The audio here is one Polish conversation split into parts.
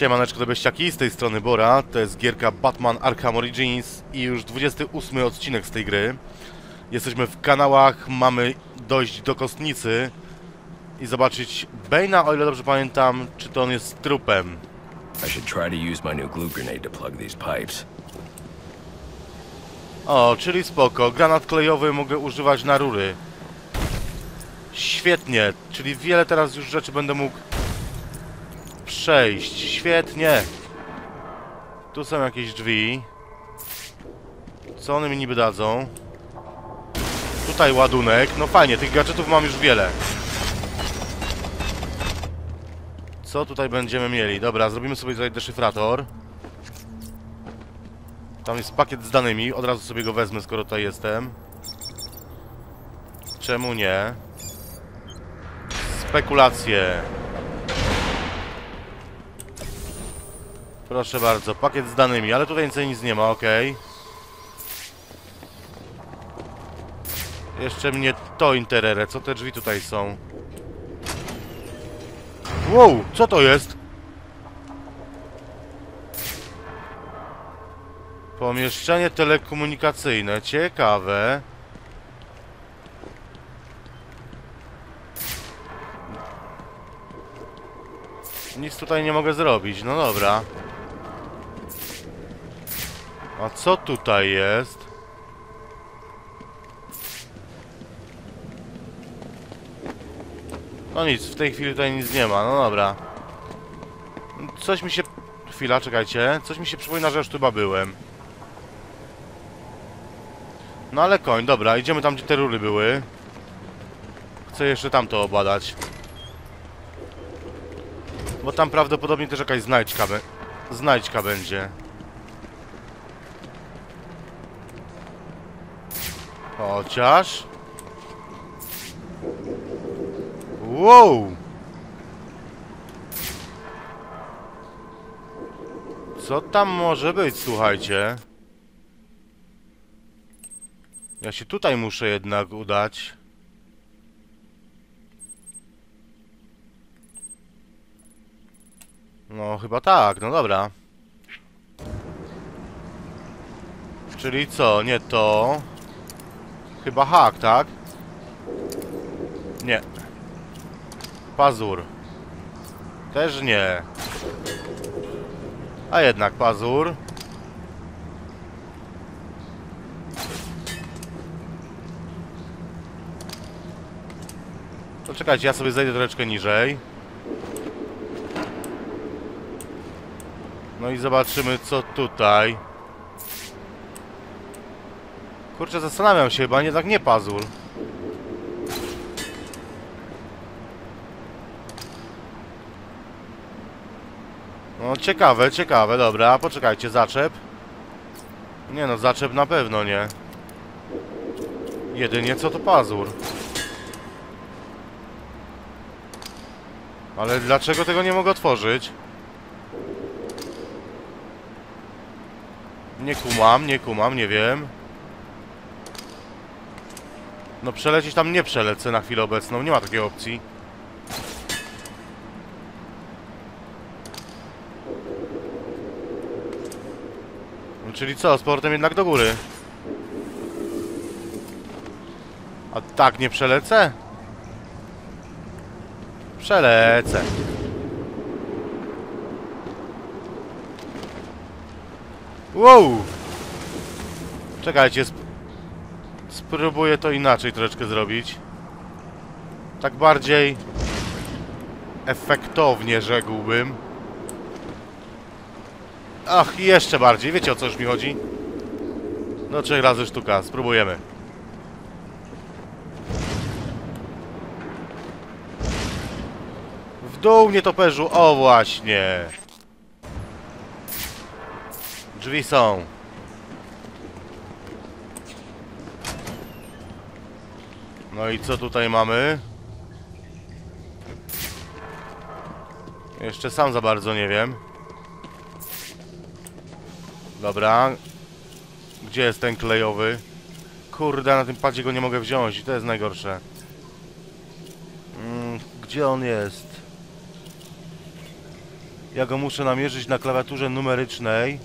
Siemaneczko do beściaki, z tej strony Bora, to jest gierka Batman Arkham Origins i już 28 odcinek z tej gry. Jesteśmy w kanałach, mamy dojść do kostnicy i zobaczyć Bane'a, o ile dobrze pamiętam, czy to on jest trupem. I should try to use my new glue grenade to plug these pipes. O, czyli spoko, granat klejowy mogę używać na rury. Świetnie, czyli wiele teraz już rzeczy będę mógł przejść. Świetnie. Tu są jakieś drzwi. Co one mi niby dadzą? Tutaj ładunek. No fajnie, tych gadżetów mam już wiele. Co tutaj będziemy mieli? Dobra, zrobimy sobie tutaj deszyfrator. Tam jest pakiet z danymi, od razu sobie go wezmę, skoro tutaj jestem. Czemu nie? Spekulacje. Proszę bardzo, pakiet z danymi, ale tutaj nic, nic nie ma, ok. Jeszcze mnie to interere, co te drzwi tutaj są? Wow, co to jest? Pomieszczenie telekomunikacyjne, ciekawe. Nic tutaj nie mogę zrobić, no dobra. A co tutaj jest? No nic, w tej chwili tutaj nic nie ma, no dobra. Coś mi się... Chwila, czekajcie. Coś mi się przypomina, że już chyba byłem. No ale koń, dobra, idziemy tam, gdzie te rury były. Chcę jeszcze tamto obadać. Bo tam prawdopodobnie też jakaś znajdźka, be znajdźka będzie. Chociaż... Wow! Co tam może być, słuchajcie? Ja się tutaj muszę jednak udać. No, chyba tak, no dobra. Czyli co, nie to... Chyba hak, tak? Nie. Pazur. Też nie. A jednak pazur. To czekajcie, ja sobie zejdę troszeczkę niżej. No i zobaczymy co tutaj. Kurczę, zastanawiam się, chyba nie tak nie pazur. No ciekawe, ciekawe, dobra, poczekajcie, zaczep. Nie no, zaczep na pewno nie. Jedynie co to pazur. Ale dlaczego tego nie mogę otworzyć? Nie kumam, nie kumam, nie wiem. No przelecieć tam nie przelecę na chwilę obecną, nie ma takiej opcji. No, czyli co, z portem jednak do góry. A tak nie przelecę? Przelecę. Wow! Czekajcie, spróbuję to inaczej troszeczkę zrobić. Tak bardziej efektownie rzekłbym. Ach, jeszcze bardziej. Wiecie o co już mi chodzi? No trzech razy sztuka. Spróbujemy. W dół nie toperzu. O właśnie. Drzwi są. No i co tutaj mamy? Jeszcze sam za bardzo nie wiem. Dobra. Gdzie jest ten klejowy? Kurde, na tym padzie go nie mogę wziąć i to jest najgorsze. Mm, gdzie on jest? Ja go muszę namierzyć na klawiaturze numerycznej.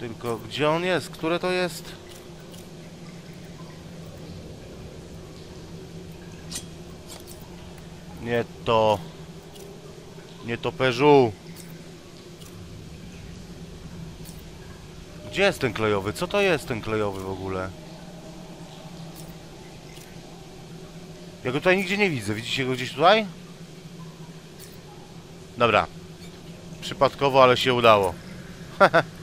Tylko gdzie on jest? Które to jest? Nie to. Nie to Peugeot. Gdzie jest ten klejowy? Co to jest ten klejowy w ogóle? Ja go tutaj nigdzie nie widzę. Widzicie go gdzieś tutaj? Dobra. Przypadkowo, ale się udało.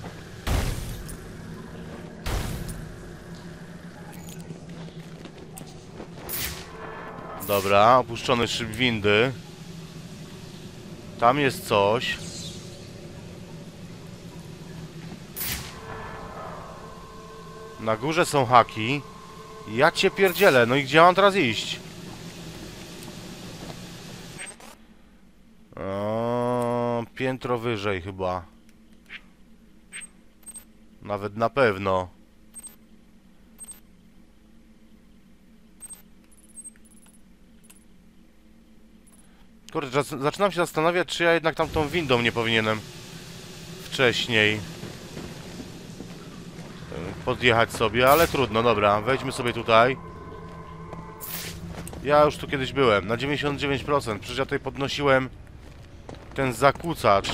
Dobra, opuszczony szyb windy. Tam jest coś. Na górze są haki. Ja cię pierdzielę, no i gdzie mam teraz iść? O, piętro wyżej chyba. Nawet na pewno. Kurde, zac- zaczynam się zastanawiać, czy ja jednak tam tą windą nie powinienem wcześniej podjechać sobie, ale trudno, dobra, wejdźmy sobie tutaj. Ja już tu kiedyś byłem, na 99%, przecież ja tutaj podnosiłem ten zakłócacz.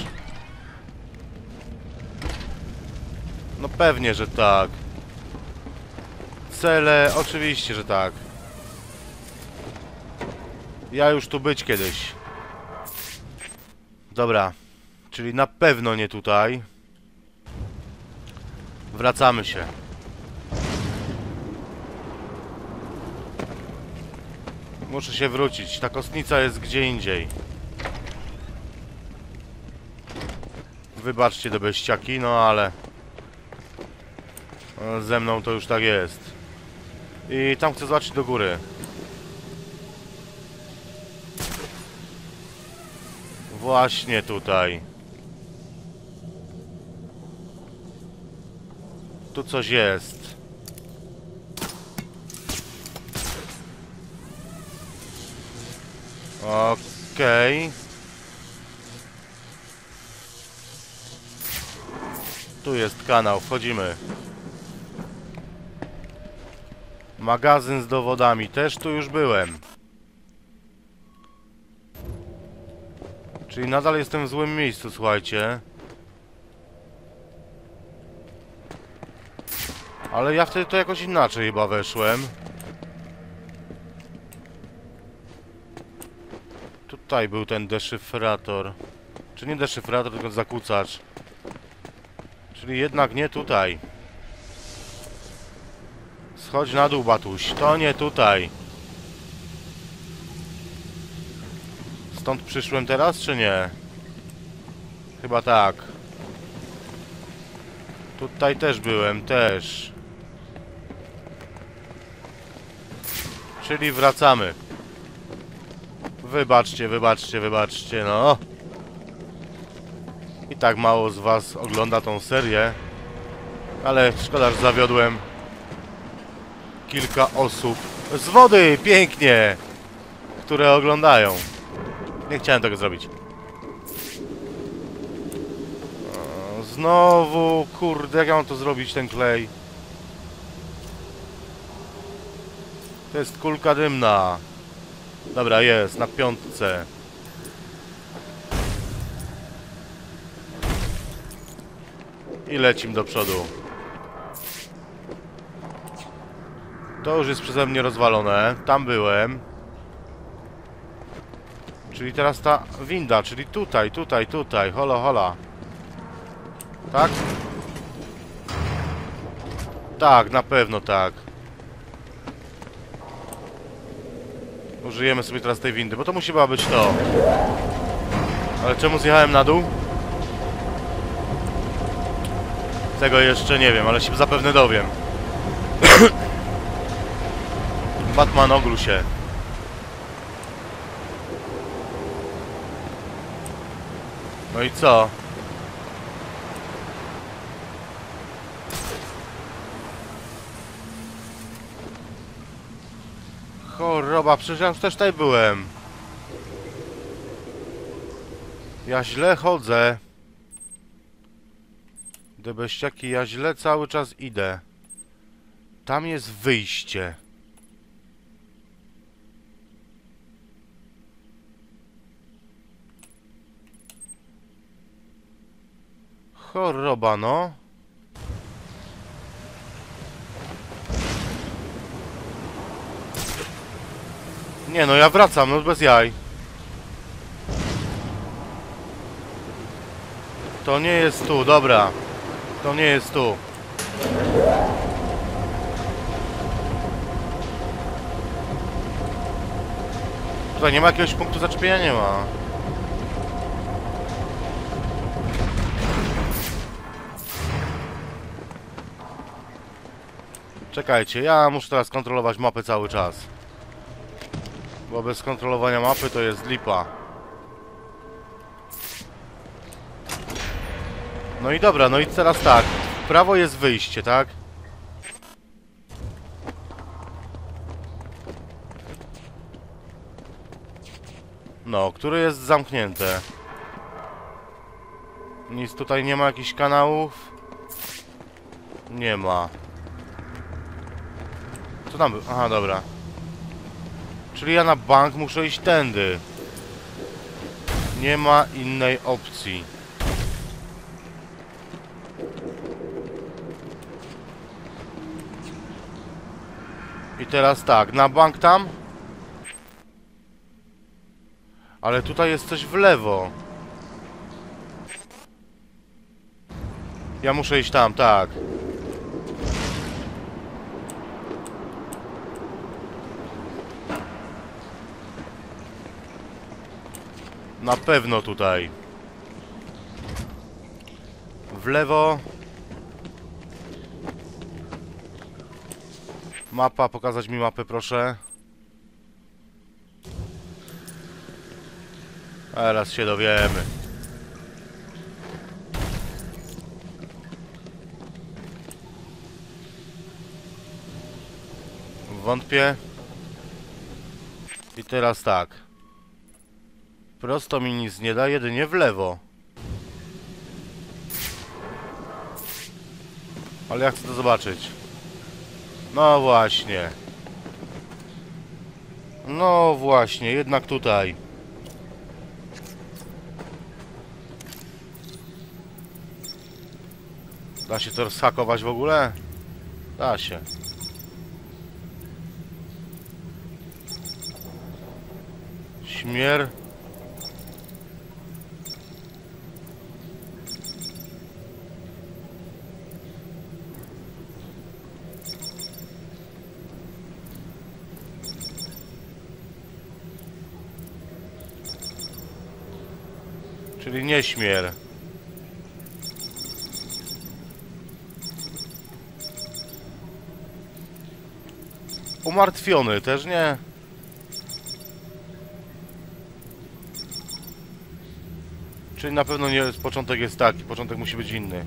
No pewnie, że tak. Cele, oczywiście, że tak. Ja już tu być kiedyś. Dobra, czyli na pewno nie tutaj. Wracamy się. Muszę się wrócić. Ta kostnica jest gdzie indziej. Wybaczcie do beściaki, no ale... Ze mną to już tak jest. I tam chcę zobaczyć do góry. Właśnie tutaj. Tu coś jest. Okej. Tu jest kanał, wchodzimy. Magazyn z dowodami, też tu już byłem. Czyli nadal jestem w złym miejscu, słuchajcie. Ale ja wtedy to jakoś inaczej chyba weszłem. Tutaj był ten deszyfrator. Czy nie deszyfrator, tylko zakłócacz. Czyli jednak nie tutaj. Schodź na dół, Batuś. To nie tutaj. Stąd przyszłem teraz, czy nie? Chyba tak. Tutaj też byłem, też. Czyli wracamy. Wybaczcie, wybaczcie, wybaczcie, no. I tak mało z was ogląda tą serię. Ale szkoda, że zawiodłem kilka osób z wody, pięknie, które oglądają. Nie chciałem tego zrobić. Znowu, kurde, jak ja mam to zrobić, ten klej? To jest kulka dymna. Dobra, jest, na piątce. I lecim do przodu. To już jest przeze mnie rozwalone. Tam byłem. Czyli teraz ta winda, czyli tutaj, tutaj, tutaj. Hola, hola. Tak? Tak, na pewno tak. Użyjemy sobie teraz tej windy, bo to musi być to. Ale czemu zjechałem na dół? Tego jeszcze nie wiem, ale się zapewne dowiem. Batman ogluł się. No i co? Choroba, przecież ja już też tutaj byłem. Ja źle chodzę. Debeściaki, ja źle cały czas idę. Tam jest wyjście. Choroba, no. Nie no, ja wracam, no bez jaj. To nie jest tu, dobra. To nie jest tu. Tutaj nie ma jakiegoś punktu zaczepienia? Nie ma. Czekajcie, ja muszę teraz kontrolować mapę cały czas. Bo bez kontrolowania mapy to jest lipa. No i dobra, no i teraz tak. W prawo jest wyjście, tak? No, które jest zamknięte. Nic tutaj nie ma jakichś kanałów? Nie ma. Co tam? Aha, dobra. Czyli ja na bank muszę iść tędy. Nie ma innej opcji. I teraz tak, na bank tam? Ale tutaj jest coś w lewo. Ja muszę iść tam, tak. Na pewno tutaj. W lewo. Mapa, pokazać mi mapę proszę. Teraz się dowiemy. Wątpię. I teraz tak. Prosto mi nic nie da, jedynie w lewo. Ale ja chcę to zobaczyć. No właśnie. No właśnie, jednak tutaj. Da się to rozhakować w ogóle? Da się. Śmier... Czyli nie śmier. Umartwiony też nie. Czyli na pewno nie, początek jest taki, początek musi być inny.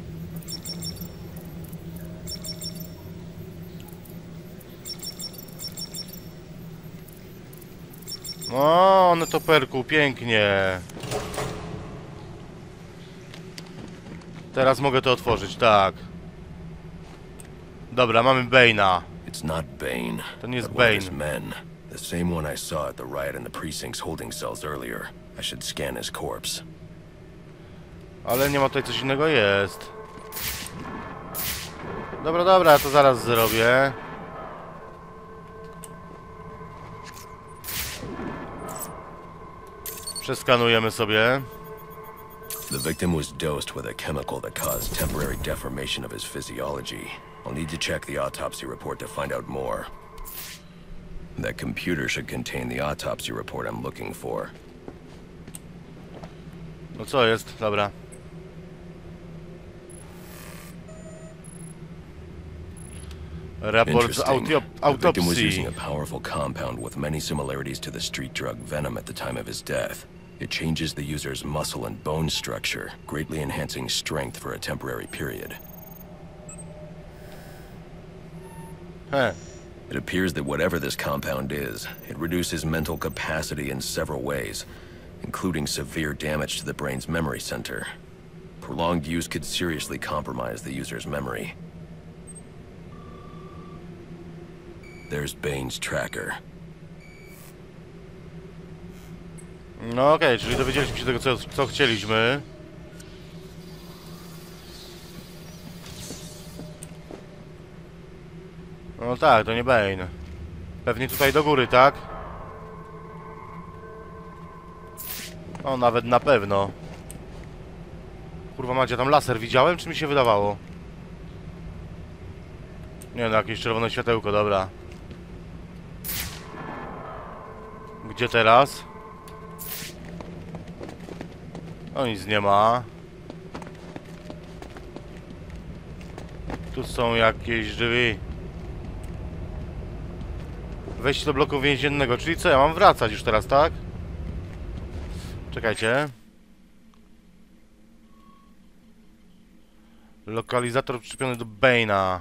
No, one to perku, pięknie. Teraz mogę to otworzyć, tak. Dobra, mamy Bane'a. It's not Bane. To nie jest Bane. men. The same one I saw at the riot in the precinct's holding cells earlier. I should scan his corpse. Ale nie ma tutaj coś innego, jest. Dobra, dobra, to zaraz zrobię. Przeskanujemy sobie. The victim was dosed with a chemical that caused temporary deformation of his physiology. I'll need to check the autopsy report to find out more. That computer should contain the autopsy report I'm looking for. No co jest? Dobra. Raport z Interesting. autio- The victim was using a powerful compound with many similarities to the street drug Venom at the time of his death. It changes the user's muscle and bone structure, greatly enhancing strength for a temporary period. He. It appears that whatever this compound is, it reduces mental capacity in several ways. including severe damage to the brain's memory center. Prolonged use could seriously compromise the user's memory. There's Bane's tracker. No okej, czyli dowiedzieliśmy się tego, co, co chcieliśmy. No tak, to nie Bane. Pewnie tutaj do góry, tak? O, nawet na pewno. Kurwa macie, tam laser widziałem, czy mi się wydawało? Nie no, jakieś czerwone światełko, dobra. Gdzie teraz? O, nic nie ma. Tu są jakieś drzwi. Wejście do bloku więziennego, czyli co, ja mam wracać już teraz, tak? Czekajcie. Lokalizator przyczepiony do Bane'a.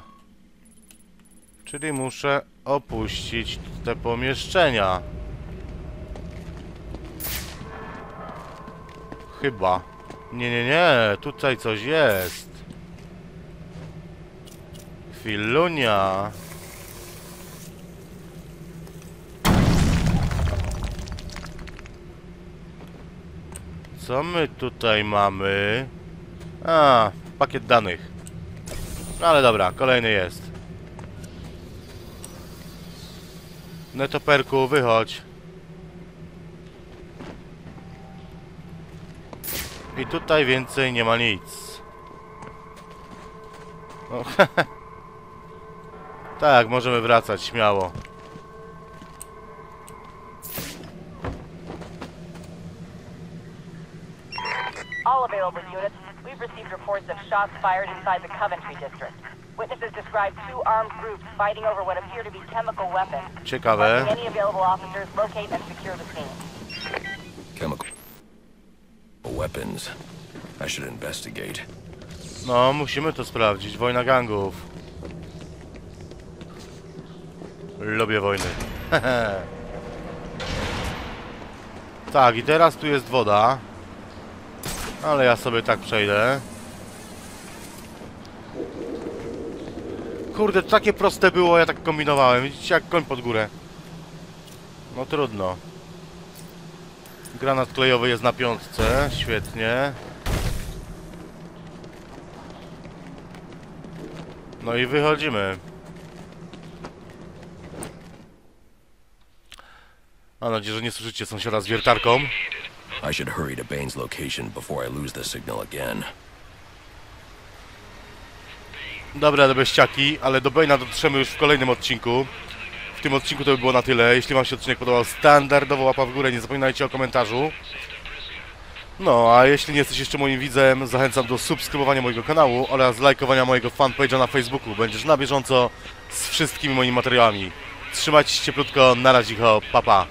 Czyli muszę opuścić te pomieszczenia. Chyba. Nie, nie, nie. Tutaj coś jest. Chwilunia. Co my tutaj mamy? A, pakiet danych. No ale dobra, kolejny jest. Netoperku, wychodź. I tutaj więcej nie ma nic. No, tak, możemy wracać śmiało. All available units, we've received reports of shots fired inside the Coventry district. Witnesses describe two armed groups fighting over what appear to be chemical weapons. Ciekawe. Any available officers locate and secure the scene. Chemical weapons. I should investigate. No, musimy to sprawdzić. Wojna gangów. Lubię wojny. tak, i teraz tu jest woda. Ale ja sobie tak przejdę. Kurde, to takie proste było, ja tak kombinowałem. Widzicie, jak koń pod górę. No trudno. Granat klejowy jest na piątce, świetnie. No i wychodzimy. Mam nadzieję, że nie słyszycie sąsiada z wiertarką. I should hurry to Bane's location before I lose the signal again. Dobra, te beściaki, ale do Bane'a dotrzemy już w kolejnym odcinku. W tym odcinku to by było na tyle. Jeśli wam się odcinek podobał, standardowo łapa w górę, nie zapominajcie o komentarzu. No, a jeśli nie jesteś jeszcze moim widzem, zachęcam do subskrybowania mojego kanału oraz lajkowania mojego fanpage'a na Facebooku. Będziesz na bieżąco z wszystkimi moimi materiałami. Trzymajcie się cieplutko, na razie, ho, pa pa.